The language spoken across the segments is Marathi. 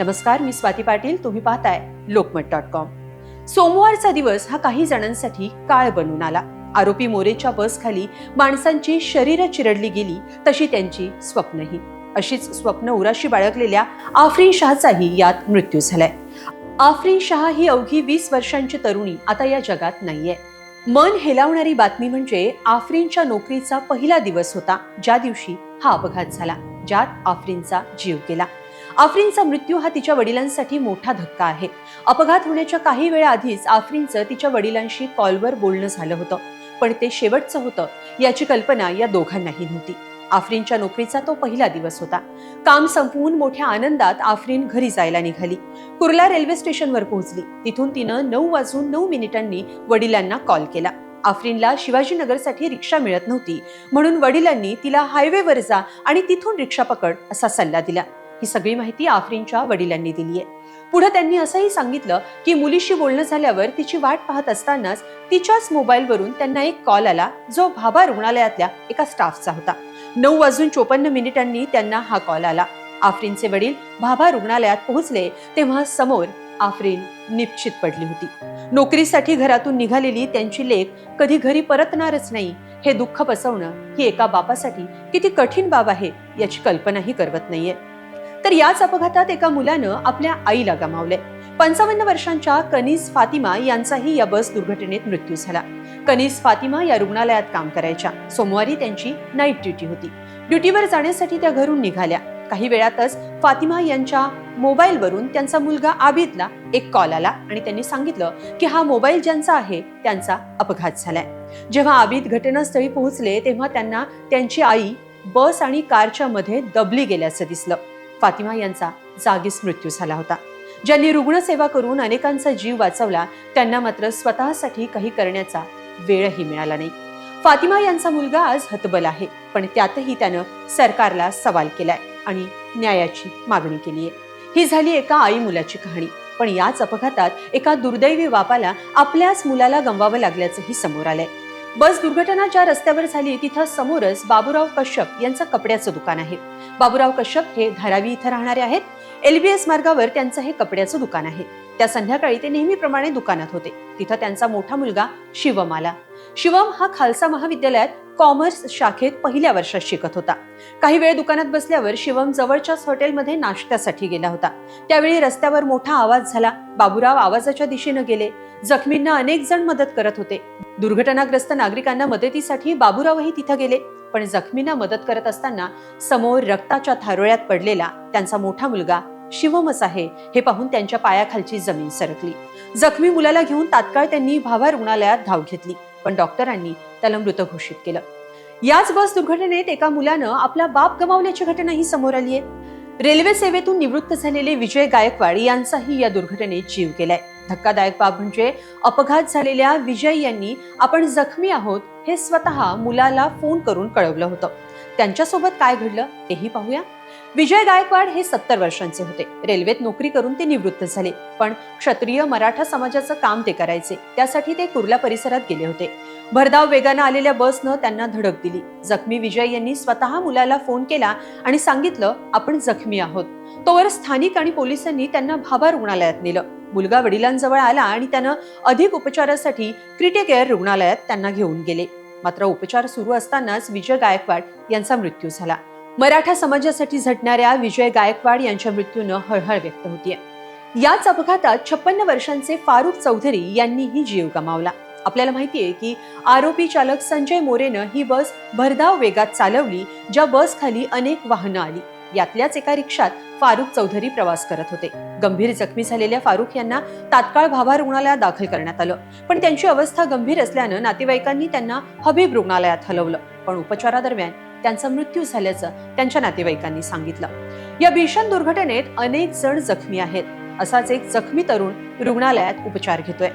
नमस्कार मी स्वाती पाटील तुम्ही पाहताय लोकमत डॉट कॉम. सोमवारचा दिवस हा काही जणांसाठी काळ बनून आला. आरोपी मोरेच्या बसखाली माणसांची शरीर चिरडली गेली तशी त्यांची स्वप्नही. अशीच स्वप्न उराशी बाळगलेल्या आफ्रिन शहाचाही यात मृत्यू झालाय. आफ्रिन शहा ही अवघी वीस वर्षांची तरुणी आता या जगात नाहीये. मन हेलावणारी बातमी म्हणजे आफ्रिनच्या नोकरीचा पहिला दिवस होता ज्या दिवशी हा अपघात झाला ज्यात आफ्रिनचा जीव गेला. आफरीनचा मृत्यू हा तिच्या वडिलांसाठी मोठा धक्का आहे. अपघात होण्याच्या काही वेळा आधीच आफरीनचं तिच्या वडिलांशी कॉलवर बोलणं झालं होतं. पण ते शेवटचं होतं याची कल्पना या दोघांनाही नव्हती. आफरीनच्या नोकरीचा तो पहिला दिवस होता. काम संपवून मोठ्या आनंदात आफरीन घरी जायला निघाली. कुर्ला रेल्वे स्टेशनवर पोहोचली. तिथून तिनं नऊ वाजून नऊ मिनिटांनी वडिलांना कॉल केला. आफ्रिनला शिवाजीनगरसाठी रिक्षा मिळत नव्हती म्हणून वडिलांनी तिला हायवेवर जा आणि तिथून रिक्षा पकड असा सल्ला दिला. ही सगळी माहिती आफरीनच्या वडिलांनी दिली आहे. पुढे त्यांनी असंही सांगितलं की मुलीशी बोलणं झाल्यावर तिची वाट पाहत असतानाच तिच्याच मोबाईलवरून त्यांना एक कॉल आला जो भाभा रुग्णालयातल्या एका स्टाफचा होता. नऊ वाजून चोपन्न मिनिटांनी त्यांना हा कॉल आला. आफरीनचे वडील भाभा रुग्णालयात पोहोचले तेव्हा समोर आफरीन निश्चित पडली होती. नोकरीसाठी घरातून निघालेली त्यांची लेख कधी घरी परतणारच नाही हे दुःख बसवणं ही एका बापासाठी किती कठीण बाब आहे याची कल्पनाही करवत नाहीये. तर याच अपघातात एका मुलानं आपल्या आईला गमावले पंचावन्न वर्षांच्या कनिज फातिमा यांचाही या बस दुर्घटनेत मृत्यू झाला. कनिज फातिमा या रुग्णालयात काम करायच्या. सोमवारी त्यांची नाईट ड्युटी होती. ड्युटीवर जाण्यासाठी त्या घरून निघाल्या. काही वेळातच फातिमा यांच्या मोबाईलवरून त्यांचा मुलगा आबिदला एक कॉल आला आणि त्यांनी सांगितलं की हा मोबाईल ज्यांचा आहे त्यांचा अपघात झालाय. जेव्हा आबिद घटनास्थळी पोहोचले तेव्हा त्यांना त्यांची आई बस आणि कारच्या मध्ये दबली गेल्याचं दिसलं. फातिमा यांचा जागीच मृत्यू झाला होता. ज्यांनी रुग्णसेवा करून अनेकांचा जीव वाचवला त्यांना मात्र स्वतःसाठी काही करण्याचा वेळही मिळाला नाही. फातिमा यांचा मुलगा आज हतबल आहे पण त्यातही त्यानं सरकारला सवाल केलाय आणि न्यायाची मागणी केली आहे ही झाली एका आई मुलाची कहाणी पण याच अपघातात एका दुर्दैवी बापाला आपल्याच मुलाला गमवावं लागल्याचंही समोर आलंय. बस दुर्घटना ज्या रस्त्यावर झाली तिथं समोरच बाबूराव कश्यप यांचं कपड्याचं दुकान आहे. बाबूराव कश्यप हे धारावी इथं राहणारे आहेत. एलबीएस मार्गावर त्यांचं हे कपड्याचं दुकान आहे. त्या संध्याकाळी ते नेहमीप्रमाणे दुकानात होते. तिथं त्यांचा मोठा मुलगा शिवम आला. शिवम हा खालसा महाविद्यालयात कॉमर्स शाखेत पहिल्या वर्षात शिकत होता. काही वेळ दुकानात बसल्यावर शिवम जवळच्याच हॉटेलमध्ये नाश्त्यासाठी गेला होता. त्यावेळी रस्त्यावर मोठा आवाज झाला. बाबूराव आवाजाच्या दिशेनं गेले. जखमींना अनेक जण मदत करत होते. दुर्घटनाग्रस्त नागरिकांना मदतीसाठी बाबूरावही तिथं गेले. पण जखमींना मदत करत असताना समोर रक्ताच्या थारोळ्यात पडलेला त्यांचा मोठा मुलगा शिवमच आहे हे पाहून त्यांच्या पायाखालची जमीन सरकली. जखमी मुलाला घेऊन तात्काळ त्यांनी भावा रुग्णालयात धाव घेतली पण डॉक्टरांनी त्याला मृत घोषित केलं. याच बस दुर्घटनेत एका मुलानं आपला बाप गमावल्याची घटनाही समोर आली आहे रेल्वे सेवेतून निवृत्त झालेले विजय गायकवाड यांचाही या दुर्घटनेत जीव गेलाय. धक्कादायक बाब म्हणजे अपघात झालेल्या विजय यांनी आपण जखमी आहोत हे स्वतः मुलाला फोन करून कळवलं होतं. त्यांच्यासोबत काय घडलं तेही पाहूया. विजय गायकवाड हे सत्तर वर्षांचे होते. रेल्वेत नोकरी करून ते निवृत्त झाले. पण क्षत्रिय मराठा समाजाचं काम ते करायचे. त्यासाठी ते कुर्ला परिसरात गेले होते. भरधाव वेगानं आलेल्या बसनं त्यांना धडक दिली. जखमी विजय यांनी स्वतः मुलाला फोन केला आणि सांगितलं आपण जखमी आहोत. तोवर स्थानिक आणि पोलिसांनी त्यांना भाभा रुग्णालयात नेलं. मुलगा वडिलांजवळ आला आणि त्यानं अधिक उपचारासाठी क्रिटिकेअर रुग्णालयात त्यांना घेऊन गेले. मात्र उपचार सुरू असतानाच विजय गायकवाड यांचा मृत्यू झाला. मराठा समाजासाठी झटणाऱ्या विजय गायकवाड यांच्या मृत्यूनं हळहळ व्यक्त होतीये. याच अपघातात छप्पन्न वर्षांचे फारुख चौधरी यांनीही जीव गमावला. आपल्याला माहितीये की आरोपी चालक संजय मोरेनं ही बस भरधाव वेगात चालवली ज्या बस खाली अनेक वाहनं आली. यातल्याच एका रिक्षात फारुख चौधरी प्रवास करत होते. गंभीर जखमी झालेल्या फारुख यांना तात्काळ भाभा रुग्णालयात दाखल करण्यात आलं. पण त्यांची अवस्था गंभीर असल्यानं नातेवाईकांनी त्यांना हबीब रुग्णालयात हलवलं. पण उपचारादरम्यान त्यांचा मृत्यू झाल्याचं त्यांच्या नातेवाईकांनी सांगितलं. या भीषण दुर्घटनेत अनेक जण जखमी आहेत असाच एक जखमी तरुण रुग्णालयात उपचार घेतोय.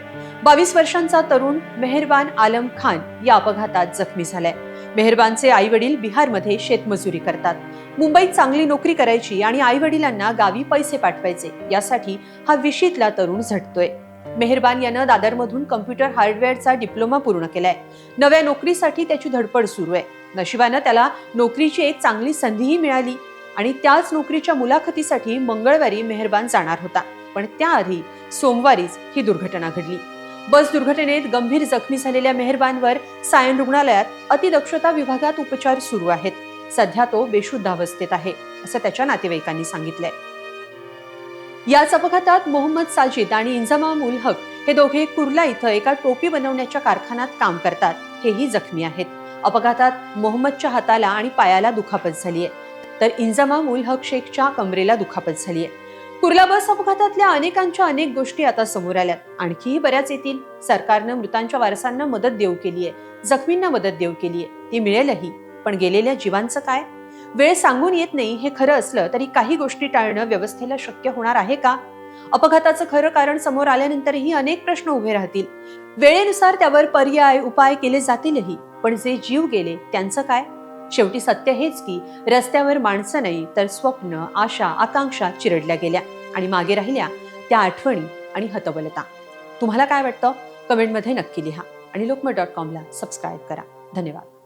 बावीस वर्षांचा तरुण मेहरबान आलम खान या अपघातात जखमी झालाय. मेहरबानचे आई वडील बिहारमध्ये शेतमजुरी करतात. मुंबईत चांगली नोकरी करायची आणि आई वडिलांना गावी पैसे पाठवायचे यासाठी हा विशीतला तरुण झटतोय. मेहरबान यानं दादरमधून कम्प्युटर हार्डवेअरचा डिप्लोमा पूर्ण केलाय. नव्या नोकरीसाठी त्याची धडपड सुरू आहे. नशिबानं त्याला नोकरीची एक चांगली संधीही मिळाली आणि त्याच नोकरीच्या मुलाखतीसाठी मंगळवारी मेहरबान जाणार होता. पण त्याआधी सोमवारीच ही दुर्घटना घडली. बस दुर्घटनेत गंभीर जखमी झालेल्या मेहरबानवर सायन रुग्णालयात अतिदक्षता विभागात उपचार सुरू आहेत. सध्या तो बेशुद्ध अवस्थेत आहे असं त्याच्या नातेवाईकांनी सांगितलंय. याच अपघातात मोहम्मद साजिद आणि इंजमाम उल हक हे दोघे कुर्ला इथं एका टोपी बनवण्याच्या कारखान्यात काम करतात. हेही जखमी आहेत. अपघातात मोहम्मदच्या हाताला आणि पायाला दुखापत झाली आहे तर इंजमाम उल हक शेखच्या कमरेला दुखापत झाली आहे कुर्ला बस अपघातातल्या अनेकांच्या अनेक गोष्टी आता समोर आल्यात आणखीही बऱ्याच येतील. सरकारनं मृतांच्या वारसांना मदत देऊ केली आहे जखमींना मदत देऊ केली आहे ती मिळेलही. पण गेलेल्या जीवांचं काय? वेळ सांगून येत नाही हे खरं असलं तरी काही गोष्टी टाळणं व्यवस्थेला शक्य होणार आहे का? अपघाताचं खरं कारण समोर आल्यानंतरही अनेक प्रश्न उभे राहतील. वेळेनुसार त्यावर पर्याय उपाय केले जातीलही. पण जे जीव गेले त्यांचं काय? शेवटी सत्य हेच की रस्त्यावर माणसं नाही तर स्वप्न आशा आकांक्षा चिरडल्या गेल्या आणि मागे राहिल्या त्या आठवणी आणि हतबलता. तुम्हाला काय वाटतं? कमेंटमध्ये नक्की लिहा आणि लोकमत डॉट कॉमला सबस्क्राईब करा. धन्यवाद.